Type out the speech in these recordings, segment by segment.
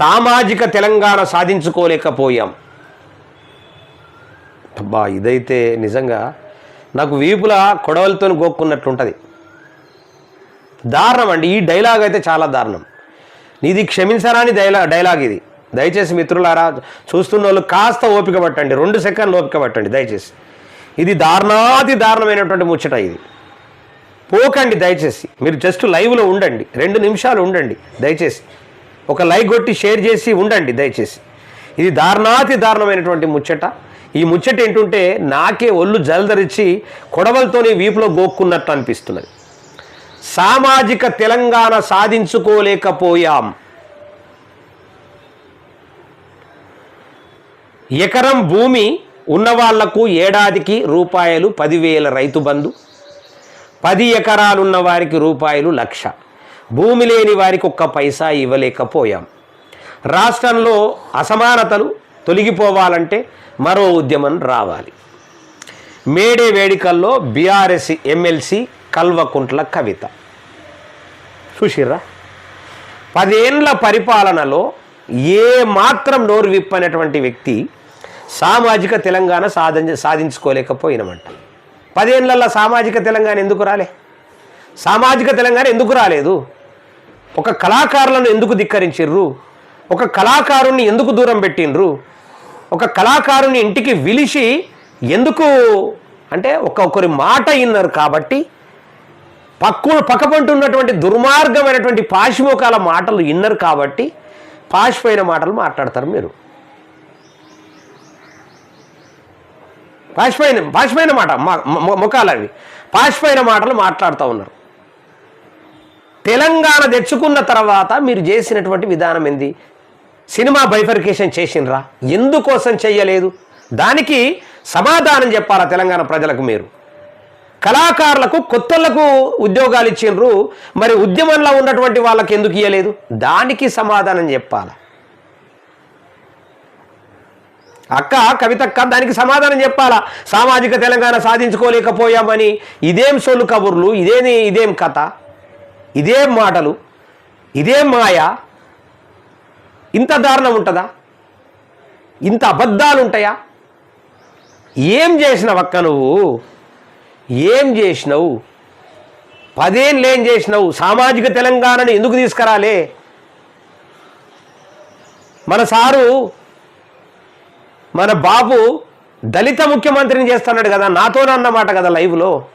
సామాజిక తెలంగాణ సాధించుకోలేకపోయాం. అబ్బా ఇదైతే నిజంగా నాకు వీపుల కొడవలతో గోక్కున్నట్లుంటుంది. దారుణం అండి ఈ డైలాగ్ అయితే చాలా దారుణం. నీది క్షమించరాని డైలా డైలాగ్ ఇది. దయచేసి మిత్రులారా చూస్తున్న వాళ్ళు కాస్త ఓపిక పట్టండి రెండు సెకండ్లు ఓపిక పట్టండి దయచేసి. ఇది దారుణాతి దారుణమైనటువంటి ముచ్చట ఇది. పోకండి దయచేసి. మీరు జస్ట్ లైవ్లో ఉండండి రెండు నిమిషాలు ఉండండి దయచేసి. ఒక లైక్ కొట్టి షేర్ చేసి ఉండండి దయచేసి. ఇది దారుణాతి దారుణమైనటువంటి ముచ్చట. ఈ ముచ్చట ఏంటుంటే నాకే ఒళ్ళు జలదరిచి కొడవలతోని వీపులో గోక్కున్నట్టు అనిపిస్తున్నది. సామాజిక తెలంగాణ సాధించుకోలేకపోయాం. ఎకరం భూమి ఉన్నవాళ్ళకు ఏడాదికి రూపాయలు పదివేల రైతు బంధు. పది ఎకరాలున్న వారికి రూపాయలు లక్ష. భూమి లేని వారికి ఒక్క పైసా ఇవ్వలేకపోయాం. రాష్ట్రంలో అసమానతలు తొలగిపోవాలంటే మరో ఉద్యమం రావాలి. మేడే వేడుకల్లో బీఆర్ఎస్ ఎమ్మెల్సీ కల్వకుంట్ల కవిత. చూసిర్రా? పదేండ్ల పరిపాలనలో ఏ మాత్రం నోరు విప్పనటువంటి వ్యక్తి సామాజిక తెలంగాణ సాధి సాధించుకోలేకపోయినమంట. పదేండ్లలో సామాజిక తెలంగాణ ఎందుకు రాలే? సామాజిక తెలంగాణ ఎందుకు రాలేదు? ఒక కళాకారులను ఎందుకు ధిక్కరించిర్రు? ఒక కళాకారుణ్ణి ఎందుకు దూరం పెట్టిండ్రు? ఒక కళాకారుని ఇంటికి విలిచి ఎందుకు అంటే ఒక్కొక్కరి మాట విన్నారు కాబట్టి పక్కు పక్కపంటున్నటువంటి దుర్మార్గమైనటువంటి పాశిమోకాల మాటలు విన్నారు కాబట్టి పాశిపోయిన మాటలు మాట్లాడతారు మీరు. పాశిపోయిన పాశిపోయిన మాట మా- మొ- పాశిపోయిన మాటలు మాట్లాడుతూ ఉన్నారు. తెలంగాణ తెచ్చుకున్న తర్వాత మీరు చేసినటువంటి విధానం ఏంది? సినిమా బైఫర్కేషన్ చేసినరా ఎందుకోసం చెయ్యలేదు? దానికి సమాధానం చెప్పాలా తెలంగాణ ప్రజలకు మీరు? కళాకారులకు కొత్తలకు ఉద్యోగాలు ఇచ్చిండ్రు మరి ఉద్యమంలో ఉన్నటువంటి వాళ్ళకి ఎందుకు ఇవ్వలేదు దానికి సమాధానం చెప్పాలా? అక్క కవితక్క దానికి సమాధానం చెప్పాలా? సామాజిక తెలంగాణ సాధించుకోలేకపోయామని ఇదేం సొల్లు కబుర్లు? ఇదేని ఇదేం కథ? ఇదేం మాటలు ఇదేం మాయ? ఇంత దారుణం ఉంటుందా? ఇంత అబద్ధాలు ఉంటాయా? ఏం చేసినావు అక్క నువ్వు? ఏం చేసినావు? పదేళ్ళు ఏం చేసినావు? సామాజిక తెలంగాణని ఎందుకు తీసుకురాలే? మన సారు మన బాబు దళిత ముఖ్యమంత్రిని చేస్తున్నాడు కదా నాతోనన్నమాట కదా లైవ్లో.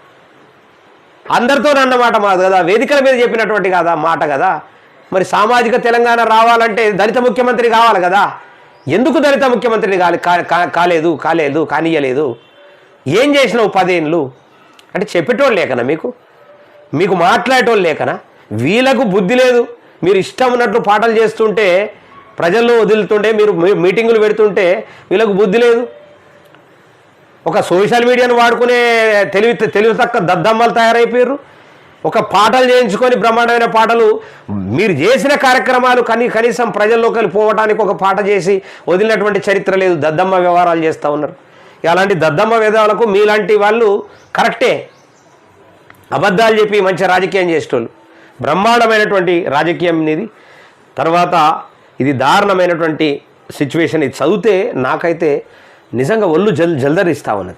అందరితో అన్నమాట మాది కదా వేదికల మీద చెప్పినటువంటి కదా మాట కదా. మరి సామాజిక తెలంగాణ రావాలంటే దళిత ముఖ్యమంత్రి కావాలి కదా. ఎందుకు దళిత ముఖ్యమంత్రిని కాలే కా- కా- కాలేదు కాలేదు కానియలేదు ఏం చేసినావు పదేళ్ళు అంటే చెప్పేటోళ్ళు లేకనా మీకు? మీకు మాట్లాడేటోళ్ళు లేకనా? వీళ్ళకు బుద్ధి లేదు. మీరు ఇష్టం ఉన్నట్లు పాటలు చేస్తుంటే ప్రజల్లో వదులుతుంటే మీరు మీటింగులు పెడుతుంటే వీళ్ళకు బుద్ధి లేదు. ఒక సోషల్ మీడియాను వాడుకునే తెలివి తెలివి తక్క దద్దమ్మలు తయారైపోయారు. ఒక పాటలు చేయించుకొని బ్రహ్మాండమైన పాటలు మీరు చేసిన కార్యక్రమాలు కనీ కనీసం ప్రజల్లోకి పోవడానికి ఒక పాట చేసి వదిలినటువంటి చరిత్ర లేదు. దద్దమ్మ వ్యవహారాలు చేస్తూ ఉన్నారు. అలాంటి దద్దమ్మ విధాలకు మీలాంటి వాళ్ళు కరెక్టే. అబద్ధాలు చెప్పి మంచి రాజకీయం చేసేటోళ్ళు. బ్రహ్మాండమైనటువంటి రాజకీయం ఇది. తర్వాత ఇది దారుణమైనటువంటి సిచ్యువేషన్ ఇది. చదివితే నాకైతే నిజంగా ఒళ్ళు జల్ జల్దరిస్తా ఉన్నది.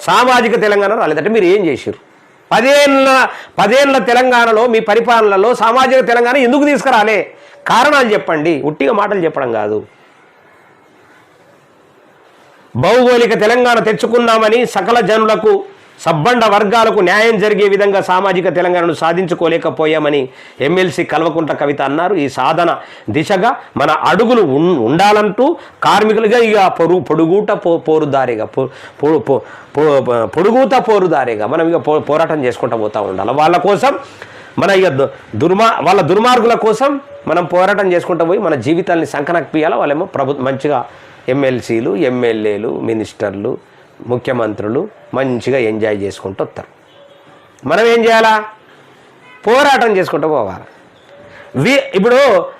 సామాజిక తెలంగాణ రాలేదంటే మీరు ఏం చేశారు పదేళ్ళ పదేళ్ళ తెలంగాణలో మీ పరిపాలనలో సామాజిక తెలంగాణ ఎందుకు తీసుకురాలే? కారణాలు చెప్పండి. ఉట్టిగా మాటలు చెప్పడం కాదు. భౌగోళిక తెలంగాణ తెచ్చుకున్నామని సకల జనులకు సబ్బండ వర్గాలకు న్యాయం జరిగే విధంగా సామాజిక తెలంగాణను సాధించుకోలేకపోయామని ఎమ్మెల్సీ కల్వకుంట కవిత అన్నారు. ఈ సాధన దిశగా మన అడుగులు ఉండాలంటూ కార్మికులుగా ఇక పొరు పొడుగుట పో పోరుదారిగా పొడుగుత పోరుదారిగా మనం ఇక పో- పోరాటం చేసుకుంటూ పోతూ ఉండాలి. వాళ్ళ కోసం మన ఇక దుర్మా వాళ్ళ దుర్మార్గుల కోసం మనం పోరాటం చేసుకుంటూ పోయి మన జీవితాన్ని సంకనక్పియాలి వాళ్ళేమో ప్రభు మంచిగా ఎమ్మెల్సీలు ఎమ్మెల్యేలు మినిస్టర్లు ముఖ్యమంత్రులు మంచిగా ఎంజాయ్ చేసుకుంటూ వస్తారు. మనం ఏం చేయాలా? పోరాటం చేసుకుంటూ పోవాలి. వీ ఇప్పుడు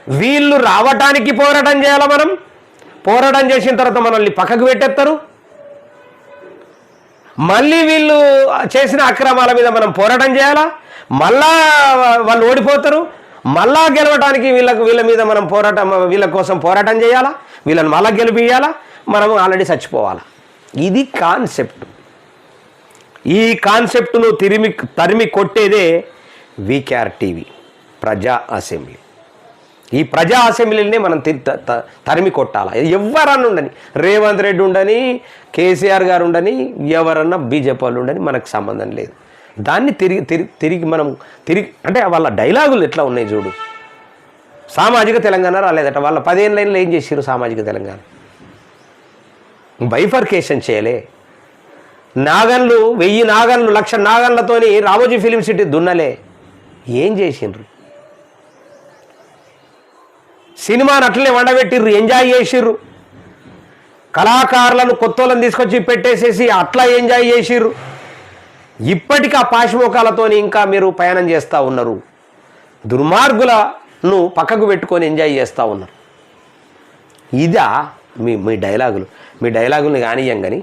వీళ్ళు రావటానికి పోరాటం చేయాలా మనం? పోరాటం చేసిన తర్వాత మనల్ని పక్కకు పెట్టేస్తారు? మళ్ళీ వీళ్ళు చేసిన అక్రమాల మీద మనం పోరాటం చేయాలా? మళ్ళా వాళ్ళు ఓడిపోతారు? మళ్ళా గెలవడానికి వీళ్ళకు వీళ్ళ మీద మనం పోరాటం వీళ్ళ కోసం పోరాటం చేయాలా? వీళ్ళని మళ్ళా గెలిపియాలా మనం ఆల్రెడీ చచ్చిపోవాలా? ఇది కాన్సెప్ట్. ఈ కాన్సెప్ట్ను తిరిమి తరిమి కొట్టేదే వీకేఆర్ టీవీ ప్రజా అసెంబ్లీ. ఈ ప్రజా అసెంబ్లీనే మనం తి- త- తరిమి కొట్టాలి? ఎవరన్నా ఉండని రేవంత్ రెడ్డి ఉండని కేసీఆర్ గారు ఉండని ఎవరన్నా బీజేపీ వాళ్ళు ఉండని మనకు సంబంధం లేదు. దాన్ని తిరిగి తిరిగి తిరిగి మనం తిరిగి అంటే వాళ్ళ డైలాగులు ఎట్లా ఉన్నాయి చూడు? సామాజిక తెలంగాణ రాలేదట. వాళ్ళ పదిహేను లైన్లు ఏం చేసారు సామాజిక తెలంగాణ? బైఫర్కేషన్ చేయలే. నాగన్లు వెయ్యి నాగన్లు లక్ష నాగన్లతోని రామోజీ ఫిలిం సిటీ దున్నలే. ఏం చేసిండ్రు? సినిమాని అట్లనే వండబెట్టిర్రు ఎంజాయ్ చేసిర్రు. కళాకారులను కొత్తోళ్ళని తీసుకొచ్చి పెట్టేసేసి అట్లా ఎంజాయ్ చేసిర్రు. ఇప్పటికీ ఆ పాశమోకాలతోని ఇంకా మీరు ప్రయాణం చేస్తూ ఉన్నారు. దుర్మార్గులను పక్కకు పెట్టుకొని ఎంజాయ్ చేస్తూ ఉన్నారు. ఇదా మీ మీ డైలాగులు. మీ డైలాగుల్ని కానియ్యం కానీ